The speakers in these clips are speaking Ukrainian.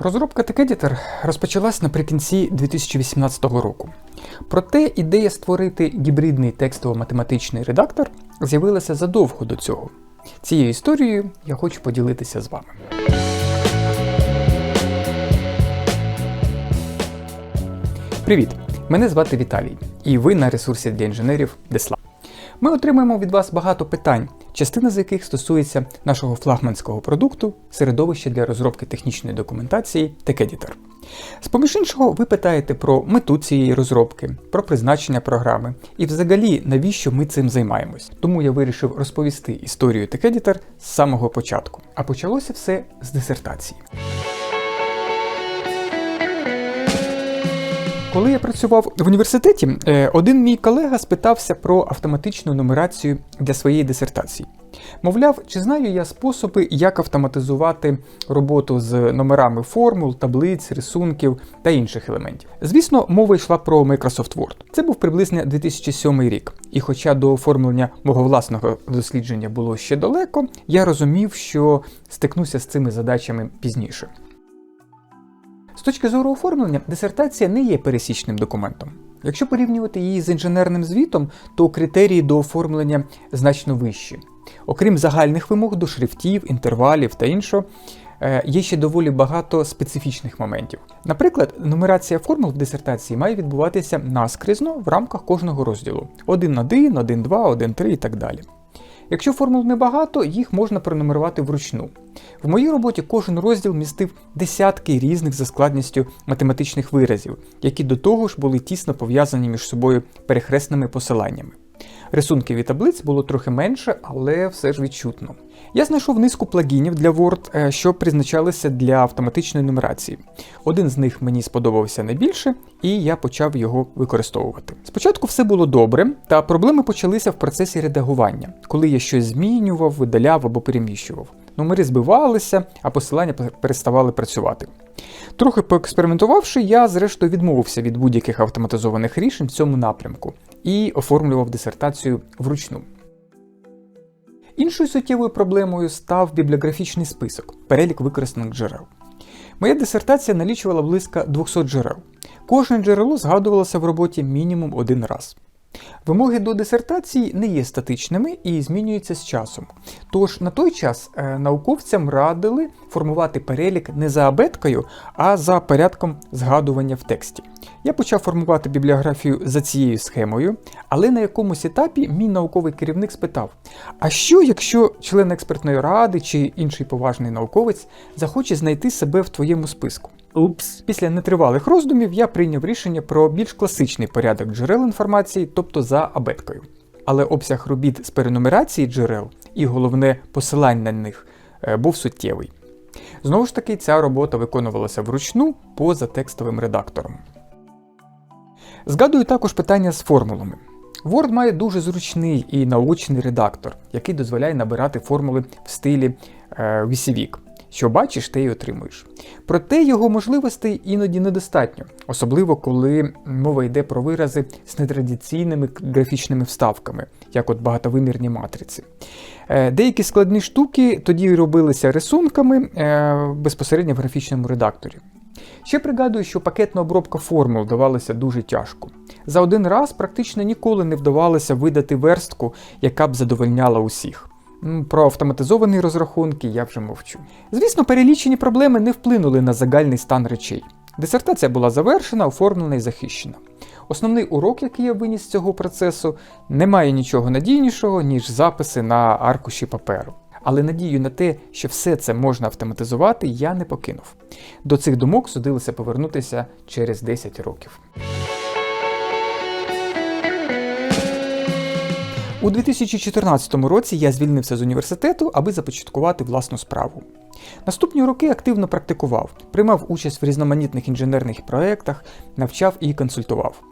Розробка TechEditor розпочалась наприкінці 2018 року. Проте ідея створити гібридний текстово-математичний редактор з'явилася задовго до цього. Цією історією я хочу поділитися з вами. Привіт! Мене звати Віталій, і ви на ресурсі для інженерів Десла. Ми отримуємо від вас багато питань, частина з яких стосується нашого флагманського продукту, середовища для розробки технічної документації TechEditor. З поміж іншого, ви питаєте про мету цієї розробки, про призначення програми і взагалі навіщо ми цим займаємось. Тому я вирішив розповісти історію TechEditor з самого початку. А почалося все з дисертації. Коли я працював в університеті, е, один мій колега спитався про автоматичну нумерацію для своєї дисертації. Мовляв, чи знаю я способи, як автоматизувати роботу з номерами формул, таблиць, рисунків та інших елементів. Звісно, мова йшла про Microsoft Word. Це був приблизно 2007 рік, і хоча до оформлення мого власного дослідження було ще далеко, я розумів, що стикнуся з цими задачами пізніше. З точки зору оформлення, дисертація не є пересічним документом. Якщо порівнювати її з інженерним звітом, то критерії до оформлення значно вищі. Окрім загальних вимог до шрифтів, інтервалів та іншого, е, є ще доволі багато специфічних моментів. Наприклад, нумерація формул в дисертації має відбуватися наскрізно в рамках кожного розділу: 1.1, 1.2, 1.3 і так далі. Якщо формул небагато, їх можна пронумерувати вручну. В моїй роботі кожен розділ містив десятки різних за складністю математичних виразів, які до того ж були тісно пов'язані між собою перехресними посиланнями. Рисунків і таблиць було трохи менше, але все ж відчутно. Я знайшов низку плагінів для Word, е, що призначалися для автоматичної нумерації. Один з них мені сподобався найбільше, і я почав його використовувати. Спочатку все було добре, та проблеми почалися в процесі редагування, коли я щось змінював, видаляв або переміщував. Номери збивалися, а посилання переставали працювати. Трохи поекспериментувавши, я зрештою відмовився від будь-яких автоматизованих рішень в цьому напрямку і оформлював дисертацію вручну. Іншою суттєвою проблемою став бібліографічний список, перелік використаних джерел. Моя дисертація налічувала близько 200 джерел. Кожне джерело згадувалося в роботі мінімум один раз. Вимоги до дисертації не є статичними і змінюються з часом. Тож на той час е, науковцям радили формувати перелік не за абеткою, а за порядком згадування в тексті. Я почав формувати бібліографію за цією схемою, але на якомусь етапі мій науковий керівник спитав: а що, якщо член експертної ради чи інший поважний науковець захоче знайти себе в твоєму списку? Упс. Після нетривалих роздумів я прийняв рішення про більш класичний порядок джерел інформації, тобто за абеткою. Але обсяг робіт з перенумерації джерел і головне посилань на них е, був суттєвий. Знову ж таки, ця робота виконувалася вручну поза текстовим редактором. Згадую також питання з формулами. Word має дуже зручний і наочний редактор, який дозволяє набирати формули в стилі е. Що бачиш, те й отримуєш. Проте його можливостей іноді недостатньо, особливо коли мова йде про вирази з нетрадиційними графічними вставками, як от багатовимірні матриці. Е, деякі складні штуки тоді робилися рисунками е, безпосередньо в графічному редакторі. Ще пригадую, що пакетна обробка формул давалася дуже тяжко. За один раз практично ніколи не вдавалося видати верстку, яка б задовольняла усіх. Про автоматизовані розрахунки я вже мовчу. Звісно, перелічені проблеми не вплинули на загальний стан речей. Дисертація була завершена, оформлена і захищена. Основний урок, який я виніс з цього процесу, немає нічого надійнішого, ніж записи на аркуші паперу. Але надію на те, що все це можна автоматизувати, я не покинув. До цих думок судилося повернутися через 10 років. У 2014 році я звільнився з університету, аби започаткувати власну справу. Наступні роки активно практикував, приймав участь в різноманітних інженерних проєктах, навчав і консультував.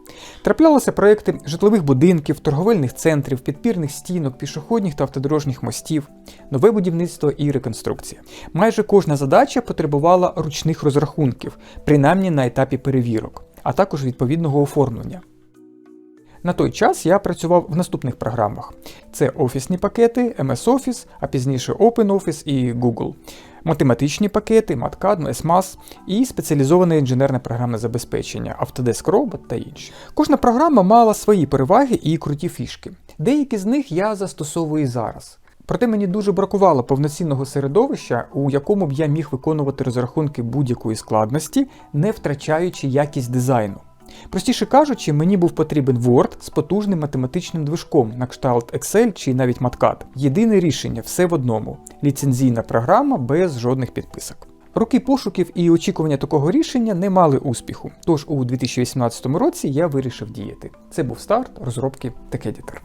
Траплялися проекти житлових будинків, торговельних центрів, підпірних стінок, пішохідних та автодорожніх мостів, нове будівництво і реконструкція. Майже кожна задача потребувала ручних розрахунків, принаймні на етапі перевірок, а також відповідного оформлення. На той час я працював в наступних програмах: це офісні пакети, MS Office, а пізніше OpenOffice і Google, математичні пакети, MATCAD, SMAS і спеціалізоване інженерне програмне забезпечення, Autodesk Robot та інші. Кожна програма мала свої переваги і круті фішки. Деякі з них я застосовую зараз. Проте мені дуже бракувало повноцінного середовища, у якому б я міг виконувати розрахунки будь-якої складності, не втрачаючи якість дизайну. Простіше кажучи, мені був потрібен Word з потужним математичним движком на кшталт Excel чи навіть MATCAD. Єдине рішення все в одному ліцензійна програма без жодних підписок. Роки пошуків і очікування такого рішення не мали успіху, тож у 2018 році я вирішив діяти. Це був старт розробки TechEditor.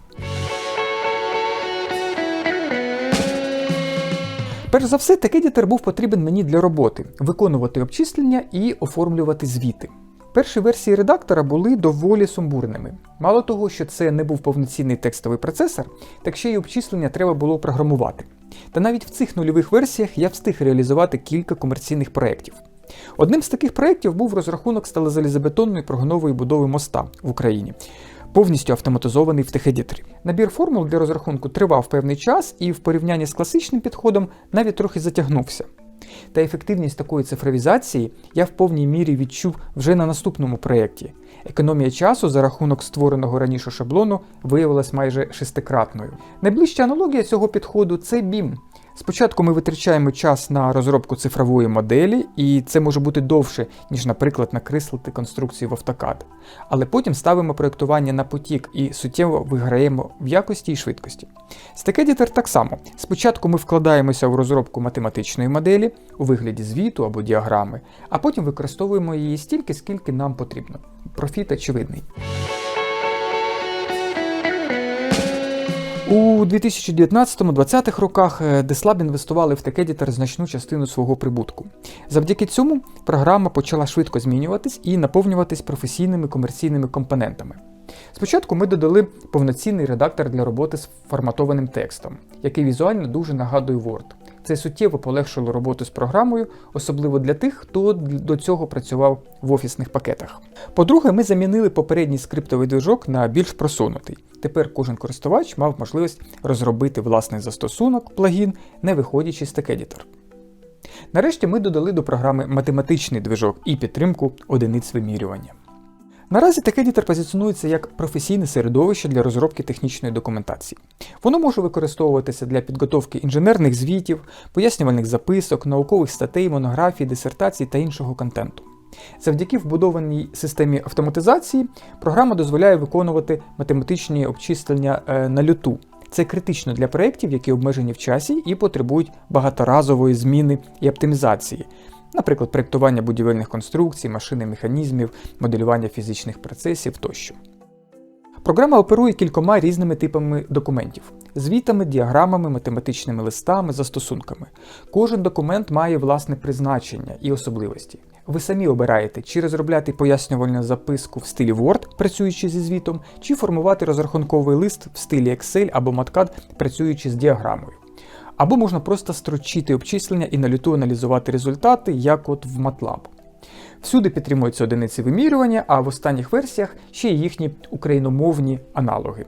Перш за все, TechEditor був потрібен мені для роботи, виконувати обчислення і оформлювати звіти. Перші версії редактора були доволі сумбурними. Мало того, що це не був повноцінний текстовий процесор, так ще й обчислення треба було програмувати. Та навіть в цих нульових версіях я встиг реалізувати кілька комерційних проєктів. Одним з таких проєктів був розрахунок сталезалізобетонної прогонової будови моста в Україні, повністю автоматизований в техедіторі. Набір формул для розрахунку тривав певний час і в порівнянні з класичним підходом навіть трохи затягнувся. Та ефективність такої цифровізації я в повній мірі відчув вже на наступному проєкті. Економія часу за рахунок створеного раніше шаблону виявилась майже шестикратною. Найближча аналогія цього підходу це BIM. Спочатку ми витрачаємо час на розробку цифрової моделі, і це може бути довше, ніж, наприклад, накреслити конструкцію в AutoCAD. Але потім ставимо проєктування на потік і суттєво виграємо в якості і швидкості. StackEditor так само. Спочатку ми вкладаємося в розробку математичної моделі у вигляді звіту або діаграми, а потім використовуємо її стільки, скільки нам потрібно. Профіт очевидний. У 2019-2020 роках Деслаб інвестували в Текедітер значну частину свого прибутку. Завдяки цьому програма почала швидко змінюватись і наповнюватись професійними комерційними компонентами. Спочатку ми додали повноцінний редактор для роботи з форматованим текстом, який візуально дуже нагадує Word. Це суттєво полегшило роботу з програмою, особливо для тих, хто до цього працював в офісних пакетах. По-друге, ми замінили попередній скриптовий движок на більш просунутий. Тепер кожен користувач мав можливість розробити власний застосунок, плагін, не виходячи з TechEditor. Нарешті ми додали до програми математичний движок і підтримку одиниць вимірювання. Наразі TechEditor позиціонується як професійне середовище для розробки технічної документації. Воно може використовуватися для підготовки інженерних звітів, пояснювальних записок, наукових статей, монографій, дисертацій та іншого контенту. Завдяки вбудованій системі автоматизації програма дозволяє виконувати математичні обчислення е, на люту. Це критично для проєктів, які обмежені в часі і потребують багаторазової зміни і оптимізації, наприклад, проєктування будівельних конструкцій, машини механізмів, моделювання фізичних процесів тощо. Програма оперує кількома різними типами документів: звітами, діаграмами, математичними листами, застосунками. Кожен документ має власне призначення і особливості. Ви самі обираєте, чи розробляти пояснювальну записку в стилі Word, працюючи зі звітом, чи формувати розрахунковий лист в стилі Excel або MATCAD, працюючи з діаграмою. Або можна просто строчити обчислення і на люту аналізувати результати, як от в MATLAB. Всюди підтримуються одиниці вимірювання, а в останніх версіях ще й їхні україномовні аналоги.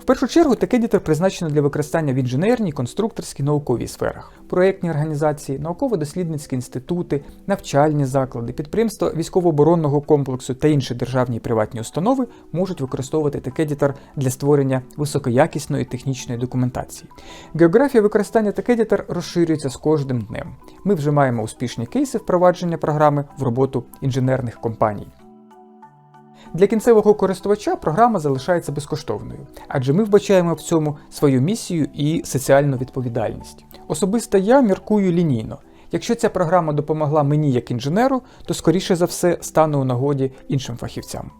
В першу чергу TechEditor призначено для використання в інженерній, конструкторській, науковій сферах, проєктні організації, науково-дослідницькі інститути, навчальні заклади, підприємства військово-оборонного комплексу та інші державні і приватні установи можуть використовувати TechEditor для створення високоякісної технічної документації. Географія використання TechEditor розширюється з кожним днем. Ми вже маємо успішні кейси впровадження програми в роботу інженерних компаній. Для кінцевого користувача програма залишається безкоштовною, адже ми вбачаємо в цьому свою місію і соціальну відповідальність. Особисто я міркую лінійно. Якщо ця програма допомогла мені як інженеру, то скоріше за все стане у нагоді іншим фахівцям.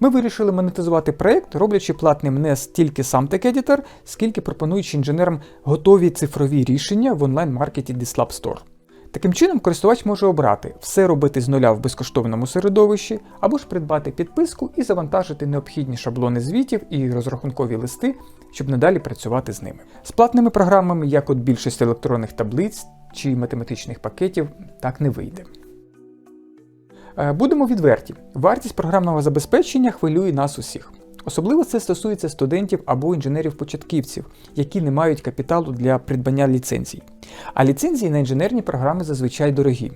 Ми вирішили монетизувати проект, роблячи платним не стільки сам TechEditor, скільки пропонуючи інженерам готові цифрові рішення в онлайн-маркеті Dislab Store. Таким чином, користувач може обрати все робити з нуля в безкоштовному середовищі, або ж придбати підписку і завантажити необхідні шаблони звітів і розрахункові листи, щоб надалі працювати з ними. З платними програмами, як от більшість електронних таблиць чи математичних пакетів, так не вийде. Е, будемо відверті, вартість програмного забезпечення хвилює нас усіх. Особливо це стосується студентів або інженерів-початківців, які не мають капіталу для придбання ліцензій. А ліцензії на інженерні програми зазвичай дорогі.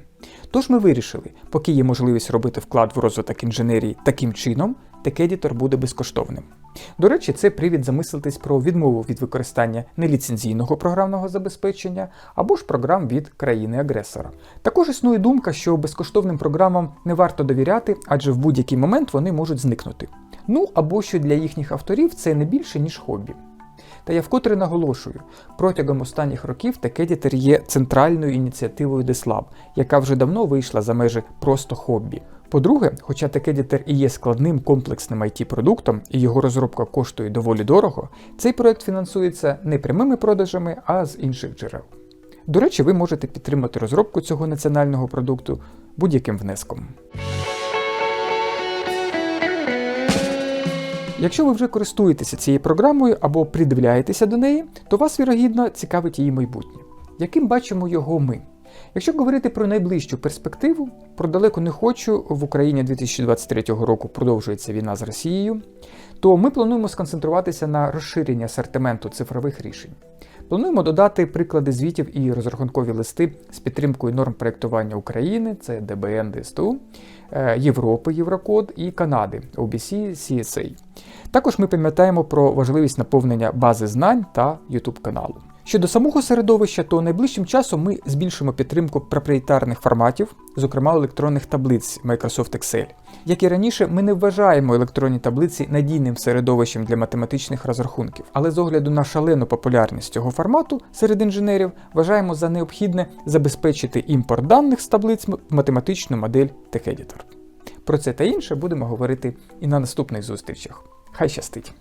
Тож ми вирішили, поки є можливість робити вклад в розвиток інженерії таким чином, TechEditor буде безкоштовним. До речі, це привід замислитись про відмову від використання неліцензійного програмного забезпечення або ж програм від країни-агресора. Також існує думка, що безкоштовним програмам не варто довіряти, адже в будь-який момент вони можуть зникнути. Ну або що для їхніх авторів це не більше, ніж хобі. Та я вкотре наголошую, протягом останніх років TechEditor є центральною ініціативою DeSlab, яка вже давно вийшла за межі просто хобі. По-друге, хоча TechEditor і є складним комплексним IT-продуктом і його розробка коштує доволі дорого, цей проект фінансується не прямими продажами, а з інших джерел. До речі, ви можете підтримати розробку цього національного продукту будь-яким внеском. Якщо ви вже користуєтеся цією програмою або придивляєтеся до неї, то вас, вірогідно, цікавить її майбутнє. Яким бачимо його ми? Якщо говорити про найближчу перспективу, про далеко не хочу, в Україні 2023 року продовжується війна з Росією, то ми плануємо сконцентруватися на розширенні асортименту цифрових рішень. Плануємо додати приклади звітів і розрахункові листи з підтримкою норм проєктування України, це ДБН, ДСТУ, е, Європи, Єврокод і Канади, OBC, CSA. Також ми пам'ятаємо про важливість наповнення бази знань та YouTube каналу. Щодо самого середовища, то найближчим часом ми збільшимо підтримку проприєтарних форматів, зокрема електронних таблиць Microsoft Excel. Як і раніше, ми не вважаємо електронні таблиці надійним середовищем для математичних розрахунків, але з огляду на шалену популярність цього формату серед інженерів вважаємо за необхідне забезпечити імпорт даних з таблиць в математичну модель TechEditor. Про це та інше будемо говорити і на наступних зустрічах. Хай щастить!